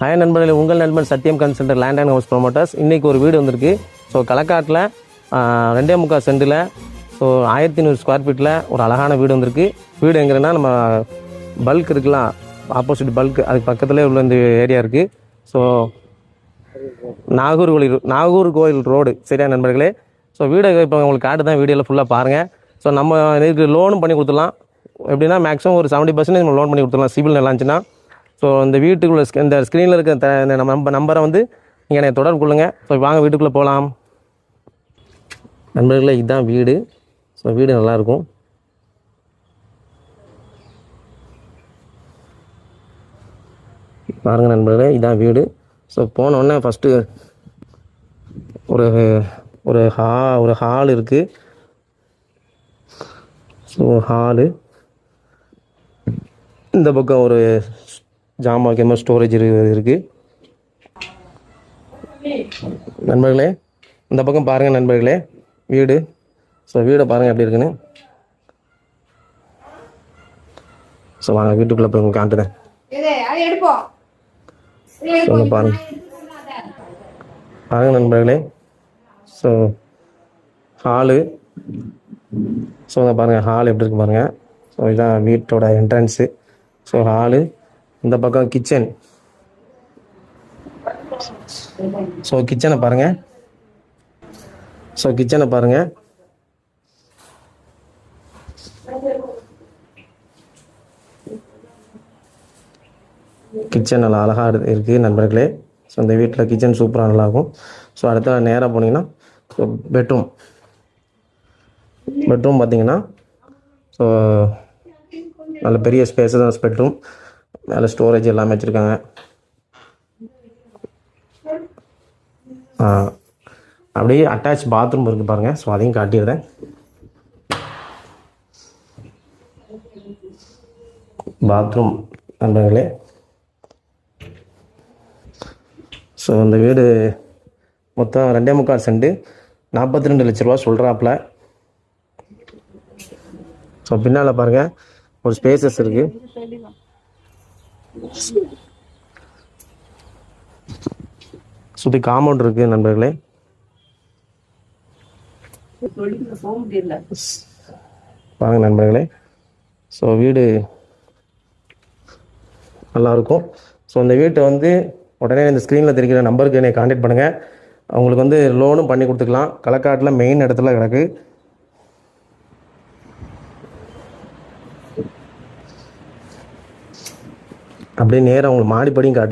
Hi நண்பர்களே உங்கள் நண்பன் Sathyam consulter land and house promoters இன்றைக்கி ஒரு வீடு வந்திருக்கு. ஸோ களக்காட்டில் ரெண்டே முக்கால் சென்டில் ஸோ ஆயிரத்தி நூறு ஸ்கொயர் ஃபீட்டில் ஒரு அழகான வீடு வந்திருக்கு. வீடு எங்கன்னா நம்ம பல்க் இருக்கலாம். ஆப்போசிட் பல்க் அதுக்கு பக்கத்துலேயே உள்ள இந்த ஏரியா இருக்குது ஸோ நாகூர் கோயில் நாகூர் கோயில் ரோடு சரியா நண்பர்களே? ஸோ வீடை இப்போ உங்களுக்கு காட்டு தான் வீடியோவில் ஃபுல்லாக பாருங்கள் ஸோ நம்ம இதுக்கு லோனும் பண்ணி கொடுத்துடலாம். எப்படின்னா மேக்ஸிமம் ஒரு செவன்ட்டி பர்சன்டேஜ் நம்ம லோன் பண்ணி கொடுத்துடலாம். சிபில் நல்லா இருந்துச்சுன்னா ஸோ இந்த வீட்டுக்குள்ள இந்த ஸ்க்ரீனில் இருக்க த இந்த நம்ம நம்ப நம்பரை வந்து நீங்கள் என்னை தொடர்பு கொள்ளுங்கள் ஸோ வாங்க வீட்டுக்குள்ளே போகலாம் நண்பர்களே இதுதான் வீடு. ஸோ வீடு நல்லாயிருக்கும். பாருங்கள் நண்பர்களே இதுதான் வீடு. ஸோ போனோடனே ஃபஸ்ட்டு ஒரு ஒரு ஹா ஒரு ஹால் இருக்குது ஸோ ஹாலு இந்த பக்கம் ஒரு ஜாமான் வைக்கிற மாதிரி ஸ்டோரேஜ் இருக்குது நண்பர்களே இந்த பக்கம் பாருங்கள் நண்பர்களே வீடு. ஸோ வீடை பாருங்கள் எப்படி இருக்குன்னு. ஸோ வாங்க வீட்டுக்குள்ளே போய் உங்களுக்கு காட்டுறேன் இது அது எடுப்போம் சொல்ல பாருங்க. பாருங்க நண்பர்களே. ஸோ ஹாலு ஸோ பாருங்கள் ஹால் எப்படி இருக்கு பாருங்கள் ஸோ இதான் வீட்டோட என்ட்ரன்ஸு ஸோ ஹாலு இந்த பக்கம் கிச்சன் ஸோ கிச்சனை பாருங்கள் ஸோ கிச்சனை பாருங்கள் கிச்சன் நல்லா அழகாக இருக்குது நண்பர்களே. ஸோ இந்த வீட்டில் கிச்சன் சூப்பராக நல்லாயிருக்கும் ஸோ அடுத்த நேராக போனீங்கன்னா ஸோ பெட்ரூம் பெட்ரூம் பார்த்தீங்கன்னா ஸோ நல்ல பெரிய ஸ்பேஸ் தான் பெட்ரூம் மேலே ஸ்டோரேஜ் எல்லாமே வச்சுருக்காங்க. அப்படியே அட்டாச் பாத்ரூம் இருக்குது பாருங்கள் ஸோ அதையும் காட்டிடுறேன். பாத்ரூம் நண்பர்களே. ஸோ இந்த வீடு மொத்தம் ரெண்டே முக்கால் செண்டு நாற்பத்தி ரெண்டு லட்ச ரூபா சொல்கிறாப்புல ஸோ பின்னால் பாருங்கள் ஒரு ஸ்பேசஸ் இருக்குது சுற்றி காம்பவுண்ட் இருக்குது நண்பர்களே. வாங்க நண்பர்களே. ஸோ வீடு நல்லாயிருக்கும் ஸோ இந்த வீட்டை வந்து உடனே இந்த ஸ்க்ரீனில் தெரிவிக்கிற நம்பருக்கு என்னை காண்டாக்ட் பண்ணுங்கள் அவங்களுக்கு வந்து லோனும் பண்ணி கொடுத்துக்கலாம். களக்காட்டில் மெயின் இடத்துல கிடக்கு. அப்படியே நேராக உங்களுக்கு மாடிப்படியும் காட்டு